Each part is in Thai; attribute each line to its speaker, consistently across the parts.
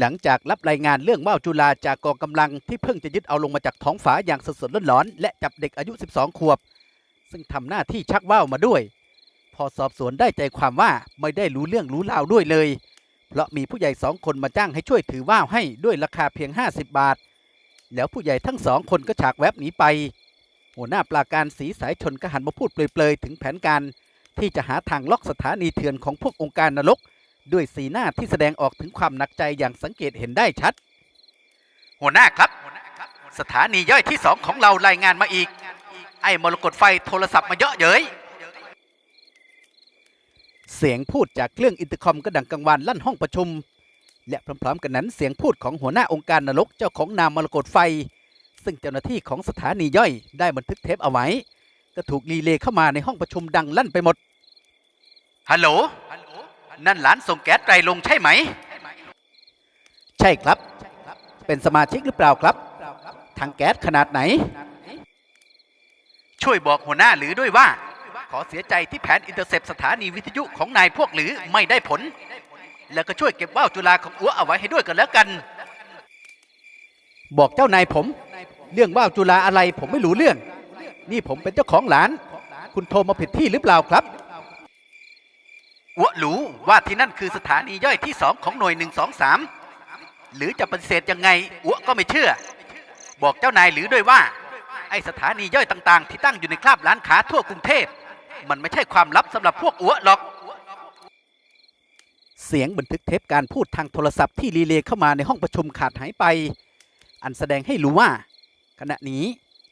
Speaker 1: หลังจากรับรายงานเรื่องว่าวจุฬาจากกองกำลังที่เพิ่งจะยึดเอาลงมาจากท้องฟ้าอย่างสดๆร้อนๆและจับเด็กอายุ 12 ขวบ ซึ่งทำหน้าที่ชักว่าวมาด้วย พอสอบสวนได้ใจความว่าไม่ได้รู้เรื่องรู้ราวด้วยเลย เพราะมีผู้ใหญ่สองคนมาจ้างให้ช่วยถือว่าวให้ด้วยราคาเพียง 50 บาท แล้วผู้ใหญ่ทั้งสองคนก็ฉากแวบหนีไป หัวหน้าปราการสีสายชนก็หันมาพูดเปลยๆถึงแผนการ ที่จะหาทางล็อกสถานีเถื่อนของพวกองค์การนรก ด้วยสีหน้าที่แสดงออกถึงความหนักใจอย่างสังเกตเห็นได้ชัด หัวหน้าครับ สถานีย่อยที่สองของเรารายงานมาอีก ไอ้มรกตไฟโทรศัพท์มาเยอะเย้ยเสียงพูดจากเครื่องอินเตอร์คอมก็ดังกังวานลั่นห้องประชุม และพร้อมๆ กันนั้นเสียงพูดของหัวหน้าองค์การนรกเจ้าของนามมรกตไฟ ซึ่งเจ้าหน้าที่ของสถานีย่อยได้บันทึกเทปเอาไว้ ก็ถูกรีเลย์เข้ามาในห้องประชุมดังลั่นไปหมดฮัลโหล นั่นหลานส่งแก๊สไตรลงใช่ไหม ใช่ครับ เป็นสมาชิกหรือเปล่าครับ ทางแก๊สขนาดไหน ช่วยบอกหัวหน้าหรือด้วยว่า ขอเสียใจที่แผนอินเตอร์เซปสถานีวิทยุของนายพวกหรือไม่ได้ผล แล้วก็ช่วยเก็บว่าวจุฬาของอัวเอาไว้ให้ด้วยกันแล้วกัน บอกเจ้านายผม เรื่องว่าวจุฬาอะไรผมไม่รู้เรื่อง นี่ผมเป็นเจ้าของหลาน คุณโทรมาผิดที่หรือเปล่าครับ อัวรู้ว่าที่นั่นคือสถานีย่อยที่สองของหน่วยหนึ่งสองสามหรือจะปฏิเสธยังไงอัวก็ไม่เชื่อ บอกเจ้านายหรือด้วยว่า ไอสถานีย่อยต่าง ๆ ที่ตั้งอยู่ในคราบร้านค้าทั่วกรุงเทพมันไม่ใช่ความลับสำหรับพวกอัวหรอก เสียงบันทึกเทปการพูดทางโทรศัพท์ที่รีเลย์เข้ามาในห้องประชุมขาดหายไป อันแสดงให้รู้ว่า ขณะนี้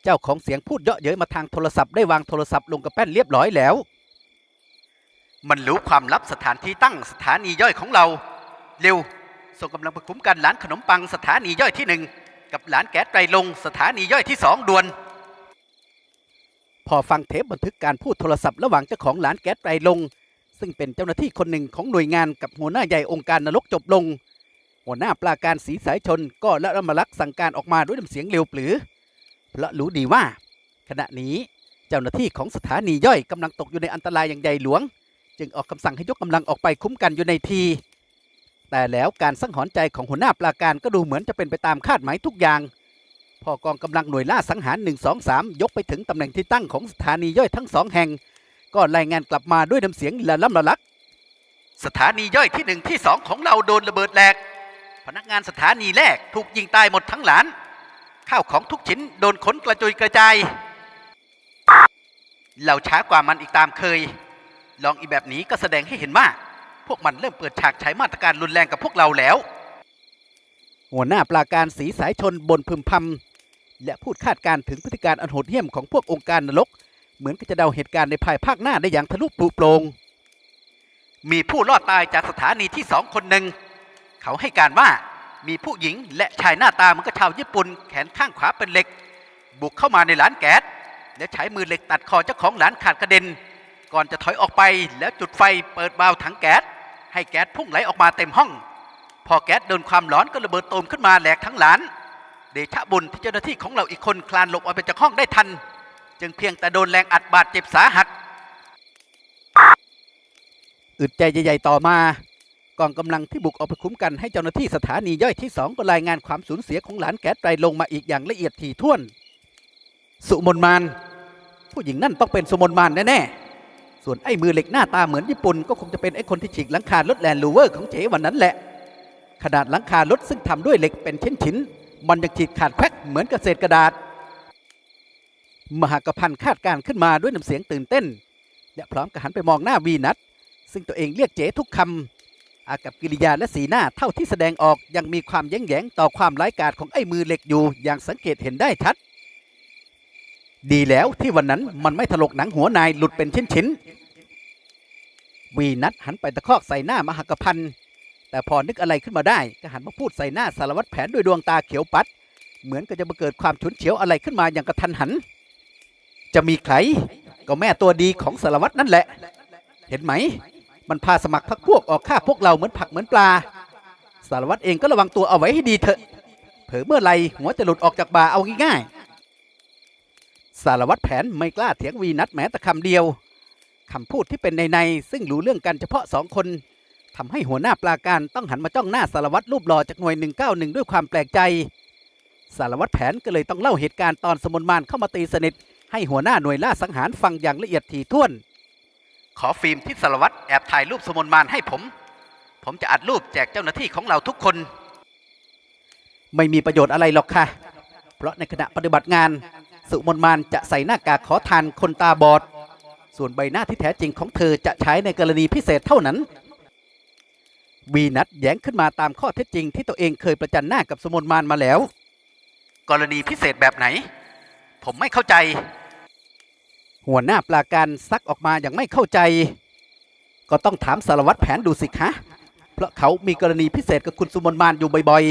Speaker 1: เจ้าของเสียงพูดเยาะเย้ยมาทางโทรศัพท์ได้วางโทรศัพท์ลงกับแป้นเรียบร้อยแล้ว มันรู้ความลับสถานที่ตั้งสถานีย่อยของเรา เร็ว ส่งกำลังไปคุ้มกันหลานขนมปังสถานีย่อยที่หนึ่งกับหลานแก๊สไตรลงสถานีย่อยที่สองด่วน พอฟังเทปบันทึกการพูดโทรศัพท์ระหว่างเจ้าของหลานแก๊สไตรลง ซึ่งเป็นเจ้าหน้าที่คนหนึ่งของหน่วยงานกับหัวหน้าใหญ่องค์การนรกจบลง หัวหน้าปราการสีสายชนก็ละรำลักสั่งการออกมาด้วยน้ำเสียงเร็วปรือเพราะรู้ดีว่า ขณะนี้เจ้าหน้าที่ของสถานีย่อยกำลังตกอยู่ในอันตรายอย่างใหญ่หลวง จึงออกคำสั่งให้ยกกำลังออกไปคุ้มกันอยู่ในที แต่แล้วการสังหรณ์ใจของหัวหน้าปราการก็ดูเหมือนจะเป็นไปตามคาดหมายทุกอย่างพอกองกำลังหน่วยล่าสังหาร 1 2 3 ยกไปถึงตำแหน่งที่ตั้งของสถานีย่อยทั้งสองแห่ง ก็รายงานกลับมาด้วยน้ำเสียงละล่ำละลัก สถานีย่อยที่หนึ่งที่สองของเราโดนระเบิดแหลก พนักงานสถานีแรกถูกยิงตายหมดทั้งหลาน ข้าวของทุกชิ้นโดนขนกระจุยกระจาย เราช้ากว่ามันอีกตามเคย ลองอีแบบนี้ก็แสดงให้เห็นว่า พวกมันเริ่มเปิดฉากใช้มาตรการรุนแรงกับพวกเราแล้ว หัวหน้าปราการสีสายชนบนพึมพำและพูดคาดการถึงพฤติการอันโหดเหี้ยมของพวกองค์การนรก เหมือนกับจะเดาเหตุการณ์ในภายภาคหน้าได้อย่างทะลุปลุโปรงมีผู้รอดตายจากสถานีที่สองคนหนึ่ง เขาให้การว่ามีผู้หญิงและชายหน้าตาเหมือนกับชาวญี่ปุ่นแขนข้างขวาเป็นเหล็ก บุกเข้ามาในร้านแก๊สและใช้มือเหล็กตัดคอเจ้าของร้านขาดกระเด็น ก่อนจะถอยออกไปแล้วจุดไฟเปิดวาล์วถังแก๊สให้แก๊สพุ่งไหลออกมาเต็มห้อง พอแก๊สโดนความร้อนก็ระเบิดตูมขึ้นมาแหลกทั้งร้านเดชะบุญที่เจ้าหน้าที่ของเราอีกคนคลานหลบออกไปจากห้องได้ทัน จึงเพียงแต่โดนแรงอัดบาดเจ็บสาหัสอึดใจใหญ่ๆต่อมากองกำลังที่บุกออกไปคุ้มกันให้เจ้าหน้าที่สถานีย่อยที่สองก็รายงานความสูญเสียของหลานแก๊สไตรลงมาอีกอย่างละเอียดถี่ถ้วน สุมนมานผู้หญิงนั่นต้องเป็นสุมนมานแน่ๆ ส่วนไอ้มือเหล็กหน้าตาเหมือนญี่ปุ่น ก็คงจะเป็นไอ้คนที่ฉีกหลังคารถแลนด์ลูเวอร์ของเจ๋วันนั้นแหละ ขนาดหลังคารถซึ่งทำด้วยเหล็กเป็นชิ้นๆมันยังฉีกขาดแควกเหมือนกระเศษกระดาษ มหากพันคาดการขึ้นมาด้วยน้ำเสียงตื่นเต้นและพร้อมกับหันไปมองหน้าวีนัทซึ่งตัวเองเรียกเจ๋ทุกคำอากับกิริยาและสีหน้าเท่าที่แสดงออกยังมีความแย้งแยงต่อความร้ายกาจของไอ้มือเหล็กอยู่อย่างสังเกตเห็นได้ชัด ดีแล้วที่วันนั้นมันไม่ถลกหนังหัวนายหลุดเป็นชิ้นๆวีนัทหันไปตะคอกใส่หน้ามหากพันแต่พอนึกอะไรขึ้นมาได้ก็หันมาพูดใส่หน้าสารวัตรแผนด้วยดวงตาเขียวปัด เหมือนกับจะมาเกิดความฉุนเฉียวอะไรขึ้นมาอย่างกระทันหัน จะมีใครก็แม่ตัวดีของสารวัตรนั่นแหละ เห็นไหม มันพาสมัครพรรคพวกออกฆ่าพวกเราเหมือนผักเหมือนปลา สารวัตรเองก็ระวังตัวเอาไว้ให้ดีเถอะ เผลอเมื่อไหรหัวจะหลุดออกจากบ่าเอาง่ายๆ สารวัตรแผนไม่กล้าเถียงวีนัทแม้แต่คำเดียวคำพูดที่เป็นในในซึ่งรู้เรื่องกันเฉพาะสองคนทำให้หัวหน้าปราการต้องหันมาจ้องหน้าสารวัตรรูปหล่อจากหน่วย 191 ด้วยความแปลกใจ สารวัตรแผนก็เลยต้องเล่าเหตุการณ์ตอนสมนมานเข้ามาตีสนิท ให้หัวหน้าหน่วยล่าสังหารฟังอย่างละเอียดถี่ถ้วน ขอฟิล์มที่สารวัตรแอบถ่ายรูปสมนมานให้ผม ผมจะอัดรูปแจกเจ้าหน้าที่ของเราทุกคน ไม่มีประโยชน์อะไรหรอกค่ะ เพราะในขณะปฏิบัติงาน สุมนมานจะใส่หน้ากากขอทานคนตาบอด ส่วนใบหน้าที่แท้จริงของเธอจะใช้ในกรณีพิเศษเท่านั้นวีนัทแย้งขึ้นมาตามข้อเท็จจริงที่ตัวเองเคยประจันหน้ากับสมนมานมาแล้ว กรณีพิเศษแบบไหน ผมไม่เข้าใจ หัวหน้าปลาการซักออกมาอย่างไม่เข้าใจ ก็ต้องถามสารวัตรแผนดูสิคะเพราะเขามีกรณีพิเศษกับคุณสุมนมานอยู่บ่อย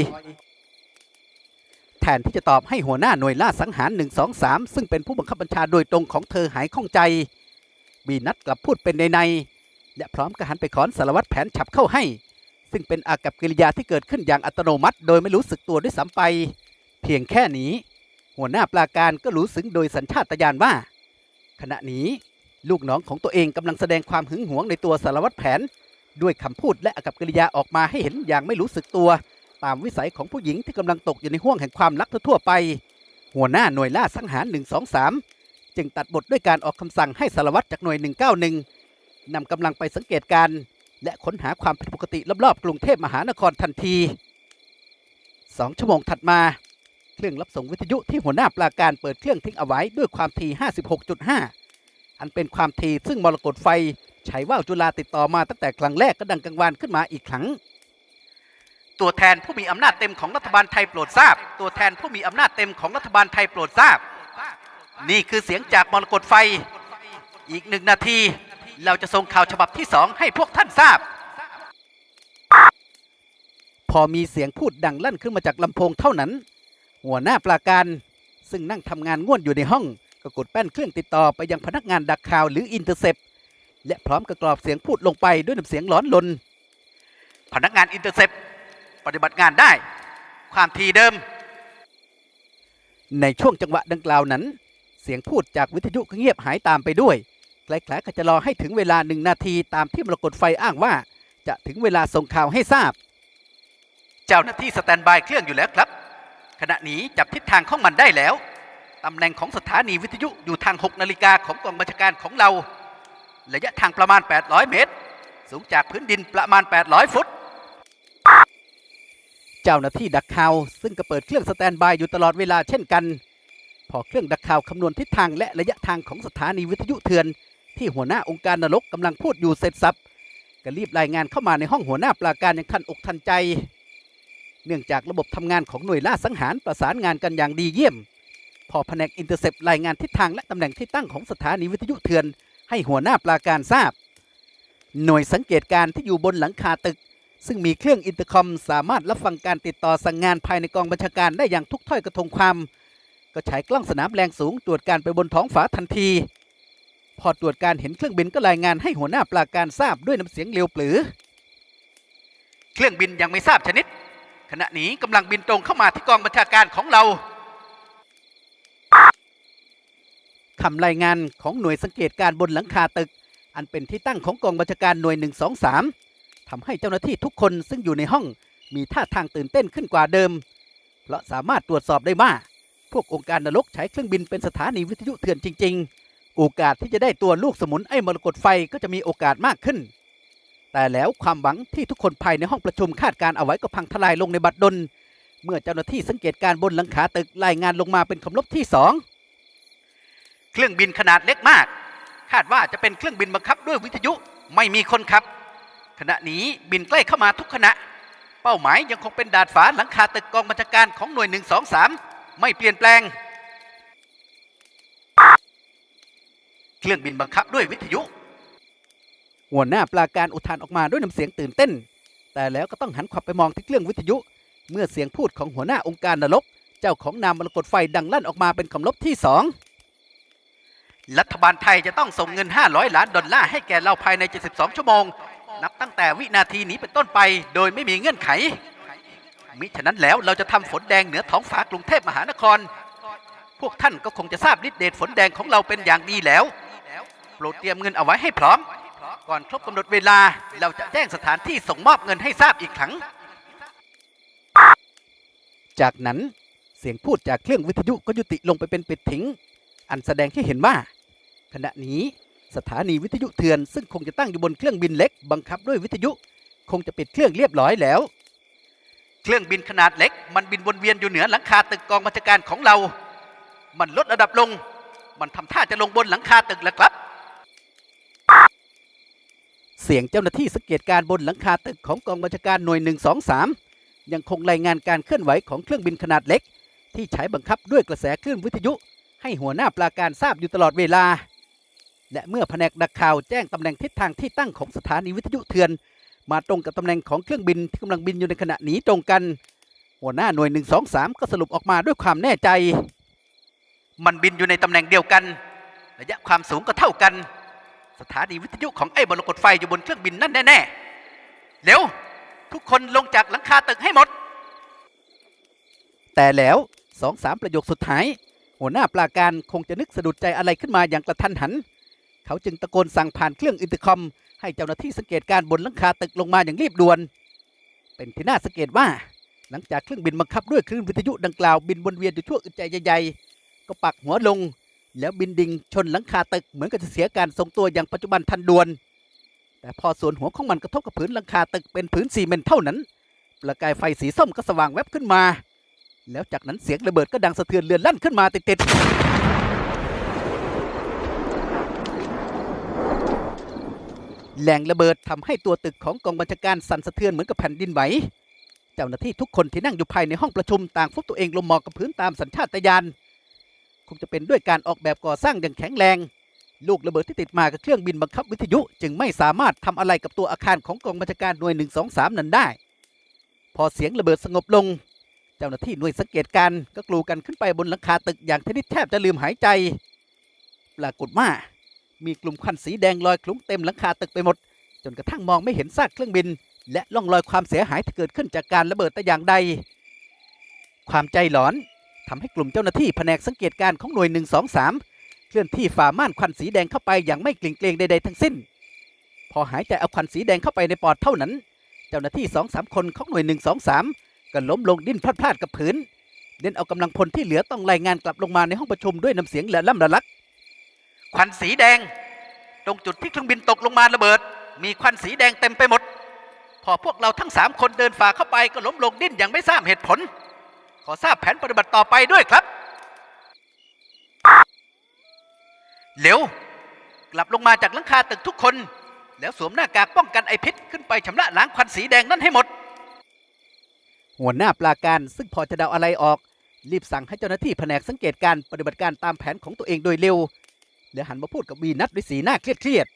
Speaker 1: แทนที่จะตอบให้หัวหน้าหน่วยล่าสังหาร 1 2 3 ซึ่งเป็นผู้บังคับบัญชาโดยตรงของเธอหายข้องใจวีนัทกลับพูดเป็นในในและพร้อมกับหันไปขอนสารวัตรแผนฉับเข้าให้ ซึ่งเป็นอากับกิริยาที่เกิดขึ้นอย่างอัตโนมัติ โดยไม่รู้สึกตัวด้วยซ้ำไป เพียงแค่นี้ หัวหน้าปลาการก็รู้สึงโดยสัญชาตญาณว่า ขณะนี้ลูกน้องของตัวเองกำลังแสดงความหึงหวงในตัวสารวัตรแผน ด้วยคำพูดและอากับกิริยาออกมาให้เห็นอย่างไม่รู้สึกตัว ตามวิสัยของผู้หญิงที่กำลังตกอยู่ในห่วงแห่งความรักทั่วไป หัวหน้าหน่วยล่าสังหาร 123 จึงตัดบทด้วยการออกคำสั่งให้สารวัตรจากหน่วย 191นำกำลังไปสังเกตการณ์และค้นหาความผิดปกติรอบๆ กรุงเทพมหานครทันทีสองชั่วโมงถัดมา เครื่องรับส่งวิทยุที่หัวหน้าปราการเปิดเครื่องทิ้งเอาไว้ด้วยความถี่ 56.5 อันเป็นความถี่ซึ่งมรกตไฟฉายว่าวจุฬาติดต่อมาตั้งแต่ครั้งแรกก็ดังกังวานขึ้นมาอีกครั้ง ตัวแทนผู้มีอำนาจเต็มของรัฐบาลไทยโปรดทราบ ตัวแทนผู้มีอำนาจเต็มของรัฐบาลไทยโปรดทราบ นี่คือเสียงจากมรกตไฟ อีกหนึ่งนาที เราจะส่งข่าวฉบับที่สองให้พวกท่านทราบ พอมีเสียงพูดดังลั่นขึ้นมาจากลำโพงเท่านั้น หัวหน้าปราการ ซึ่งนั่งทำงานง่วนอยู่ในห้องก็กดแป้นเครื่องติดต่อไปยังพนักงานดักข่าวหรืออินเตอร์เซปและพร้อมกับกรอบเสียงพูดลงไปด้วยน้ำเสียงหลอนลน พนักงานอินเตอร์เซป ปฏิบัติงานได้ ความทีเดิม ในช่วงจังหวะดังกล่าวนั้น เสียงพูดจากวิทยุก็เงียบหายตามไปด้วยคล้ายๆกับจะรอให้ถึงเวลาหนึ่งนาทีตามที่มรกตไฟอ้างว่า จะถึงเวลาส่งข่าวให้ทราบ เจ้าหน้าที่สแตนบายเครื่องอยู่แล้วครับ ขณะนี้จับทิศทางของมันได้แล้วตำแหน่งของสถานีวิทยุอยู่ทาง 6 นาฬิกาของกองบัญชาการของเรา ระยะทางประมาณ 800 เมตร สูงจากพื้นดินประมาณ 800 ฟุต เจ้าหน้าที่ดักข่าว ซึ่งก็เปิดเครื่องสแตนบายอยู่ตลอดเวลาเช่นกัน พอเครื่องดักข่าวคำนวณทิศทางและระยะทางของสถานีวิทยุเถือน ที่หัวหน้าองค์การนรกกำลังพูดอยู่เสร็จสับก็รีบรายงานเข้ามาในห้องหัวหน้าปราการอย่างทันอกทันใจ เนื่องจากระบบทำงานของหน่วยล่าสังหารประสานงานกันอย่างดีเยี่ยม พอแผนกอินเตอร์เซปรายงานทิศทางและตำแหน่งที่ตั้งของสถานีวิทยุเถือน ให้หัวหน้าปราการทราบ หน่วยสังเกตการณ์ที่อยู่บนหลังคาตึก ซึ่งมีเครื่องอินเตอร์คอม สามารถรับฟังการติดต่อสั่งงานภายในกองบัญชาการได้อย่างทุกถ้อยกระทงความ ก็ใช้กล้องสนามแรงสูงตรวจการไปบนท้องฟ้าทันที พอตรวจการเห็นเครื่องบินก็รายงานให้หัวหน้าปราการทราบด้วยน้ำเสียงเร็วปรือ เครื่องบินยังไม่ทราบชนิด ขณะนี้กำลังบินตรงเข้ามาที่กองบัญชาการของเราคำรายงานของหน่วยสังเกตการณ์บนหลังคาตึก อันเป็นที่ตั้งของกองบัญชาการหน่วย 123 ทำให้เจ้าหน้าที่ทุกคนซึ่งอยู่ในห้องมีท่าทางตื่นเต้นขึ้นกว่าเดิม เพราะสามารถตรวจสอบได้ว่าพวกองค์การนรกใช้เครื่องบินเป็นสถานีวิทยุเถื่อนจริง ๆ โอกาสที่จะได้ตัวลูกสมุนไอ้มรกตไฟก็จะมีโอกาสมากขึ้น แต่แล้วความหวังที่ทุกคนภายในห้องประชุมคาดการเอาไว้ก็พังทลายลงในบัดดล เมื่อเจ้าหน้าที่สังเกตการ์บนหลังคาตึกรายงานลงมาเป็นคำลบที่สองเครื่องบินขนาดเล็กมาก คาดว่าจะเป็นเครื่องบินบังคับด้วยวิทยุไม่มีคนขับ ขณะนี้บินใกล้เข้ามาทุกขณะ เป้าหมายยังคงเป็นดาดฟ้าหลังคาตึกกองบัญชาการของหน่วย 123 ไม่เปลี่ยนแปลง เครื่องบินบังคับด้วยวิทยุ หัวหน้าปราการอุทานออกมาด้วยน้ำเสียงตื่นเต้น แต่แล้วก็ต้องหันขวับไปมองที่เครื่องวิทยุ เมื่อเสียงพูดของหัวหน้าองค์การนรก เจ้าของนามมรกตไฟดังลั่นออกมาเป็นคำลบที่สองรัฐบาลไทยจะต้องส่งเงิน 500 ล้านดอลลาร์ให้แก่เราภายใน 72 ชั่วโมง นับตั้งแต่วินาทีนี้เป็นต้นไป โดยไม่มีเงื่อนไข มิฉะนั้นแล้วเราจะทำฝนแดงเหนือท้องฟ้ากรุงเทพมหานคร พวกท่านก็คงจะทราบฤทธิเดชฝนแดงของเราเป็นอย่างดีแล้ว โปรดเตรียมเงินเอาไว้ให้พร้อม ก่อนครบกำหนดเวลาเราจะแจ้งสถานที่ส่งมอบเงินให้ทราบอีกครั้ง จากนั้นเสียงพูดจากเครื่องวิทยุก็ยุติลงไปเป็นปิดทิ้ง อันแสดงให้เห็นว่า ขณะนี้ สถานีวิทยุเถื่อนซึ่งคงจะตั้งอยู่บนเครื่องบินเล็ก บังคับด้วยวิทยุคงจะปิดเครื่องเรียบร้อยแล้ว เครื่องบินขนาดเล็ก มันบินวนเวียนอยู่เหนือหลังคาตึกกองบัญชาการของเรา มันลดระดับลง มันทำท่าจะลงบนหลังคาตึกแล้วครับ เสียงเจ้าหน้าที่สังเกตการบนหลังคาตึกของกองบัญชาการหน่วย 123 ยังคงรายงานการเคลื่อนไหวของเครื่องบินขนาดเล็ก ที่ใช้บังคับด้วยกระแสคลื่นวิทยุ ให้หัวหน้าปราการทราบอยู่ตลอดเวลา และเมื่อแผนกดักข่าวแจ้งตำแหน่งทิศทางที่ตั้งของสถานีวิทยุเถื่อน มาตรงกับตำแหน่งของเครื่องบินที่กำลังบินอยู่ในขณะนี้ตรงกัน หัวหน้าหน่วย 123 ก็สรุปออกมาด้วยความแน่ใจ มันบินอยู่ในตำแหน่งเดียวกัน ระยะความสูงก็เท่ากัน สถานีวิทยุของไอ้บรกตไฟอยู่บนเครื่องบินนั่นแน่ๆเร็วทุกคนลงจากหลังคาตึกให้หมด แต่แล้วสองสามประโยคสุดท้าย หัวหน้าปราการคงจะนึกสะดุดใจอะไรขึ้นมาอย่างกระทันหัน เขาจึงตะโกนสั่งผ่านเครื่องอินเตอร์คอม ให้เจ้าหน้าที่สังเกตการณ์บนหลังคาตึกลงมาอย่างรีบด่วน เป็นที่น่าสังเกตว่า หลังจากเครื่องบินบังคับด้วยคลื่นวิทยุดังกล่าวบินวนเวียนอยู่ทั่วอึดใจใหญ่ๆก็ปักหัวลง แล้วบินดิ่งชนหลังคาตึกเหมือนกับจะเสียการทรงตัวอย่างปัจจุบันทันด่วน แต่พอส่วนหัวของมันกระทบกับผืนหลังคาตึกเป็นผืนซีเมนต์เท่านั้น ประกายไฟสีส้มก็สว่างแวบขึ้นมา แล้วจากนั้นเสียงระเบิดก็ดังสะเทือนเรือนลั่นขึ้นมาติดๆ แรงระเบิดทำให้ตัวตึกของกองบัญชาการสั่นสะเทือนเหมือนกับแผ่นดินไหว เจ้าหน้าที่ทุกคนที่นั่งอยู่ภายในห้องประชุมต่างฟุบตัวเองลงหมอบกับพื้นตามสัญชาตญาณ คงจะเป็นด้วยการออกแบบก่อสร้างอย่างแข็งแรง ลูกระเบิดที่ติดมากับเครื่องบินบังคับวิทยุ จึงไม่สามารถทำอะไรกับตัวอาคารของกองบัญชาการหน่วย 123 นั้นได้ พอเสียงระเบิดสงบลง เจ้าหน้าที่หน่วยสังเกตการก็กลูกันขึ้นไปบนหลังคาตึกอย่างชนิดแทบจะลืมหายใจ ปรากฏว่า มีกลุ่มควันสีแดงลอยคลุ้งเต็มหลังคาตึกไปหมด จนกระทั่งมองไม่เห็นซากเครื่องบิน และล่องรอยความเสียหายที่เกิดขึ้นจากการระเบิดแต่อย่างใด ความใจหลอนทำให้กลุ่มเจ้าหน้าที่แผนกสังเกตการของหน่วย 123 เคลื่อนที่ฝ่าม่านควันสีแดงเข้าไปอย่างไม่เกรงเกรงใดๆทั้งสิ้น พอหายใจเอาควันสีแดงเข้าไปในปอดเท่านั้น เจ้าหน้าที่สองสามคนของหน่วย 123 ก็ล้มลงดิ้นพลาดๆกับผืนเน้นเอากำลังพลที่เหลือต้องรายงานกลับลงมาในห้องประชุมด้วยน้ำเสียงละล่ำละลัก ควันสีแดง ตรงจุดที่เครื่องบินตกลงมาระเบิด มีควันสีแดงเต็มไปหมด พอพวกเราทั้งสามคนเดินฝ่าเข้าไปก็ล้มลงดิ้นอย่างไม่ทราบเหตุผล ขอทราบแผนปฏิบัติต่อไปด้วยครับเร็วกลับลงมาจากหลังคาตึกทุกคน แล้วสวมหน้ากากป้องกันไอพิษขึ้นไปชำระล้างควันสีแดงนั่นให้หมด หัวหน้าปราการซึ่งพอจะเดาอะไรออก รีบสั่งให้เจ้าหน้าที่แผนกสังเกตการปฏิบัติการตามแผนของตัวเองโดยเร็ว แล้วหันมาพูดกับวีนัทด้วยสีหน้าเครียด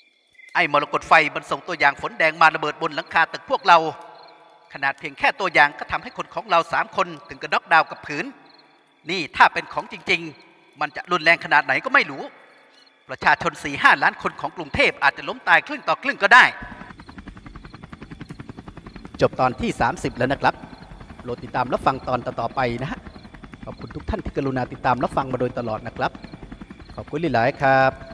Speaker 1: ๆไอ้มรกตไฟมันส่งตัวอย่างฝนแดงมาระเบิดบนหลังคาตึกพวกเรา ขนาดเพียงแค่ตัวอย่างก็ทำให้คนของเราสามคนถึงกับน็อกดาวกับผืน นี่ถ้าเป็นของจริง ๆ มันจะรุนแรงขนาดไหนก็ไม่รู้ ประชาชน4ีห้าล้านคนของกรุงเทพอาจจะล้มตายครึ่งต่อครึ่งก็ได้ จบตอนที่ 30 แล้วนะครับโปรดติดตามรับฟังตอนต่อๆไปนะฮะขอบคุณทุกท่านที่กรุณาติดตามรับฟังมาโดยตลอดนะครับ ขอบคุณหลายครับ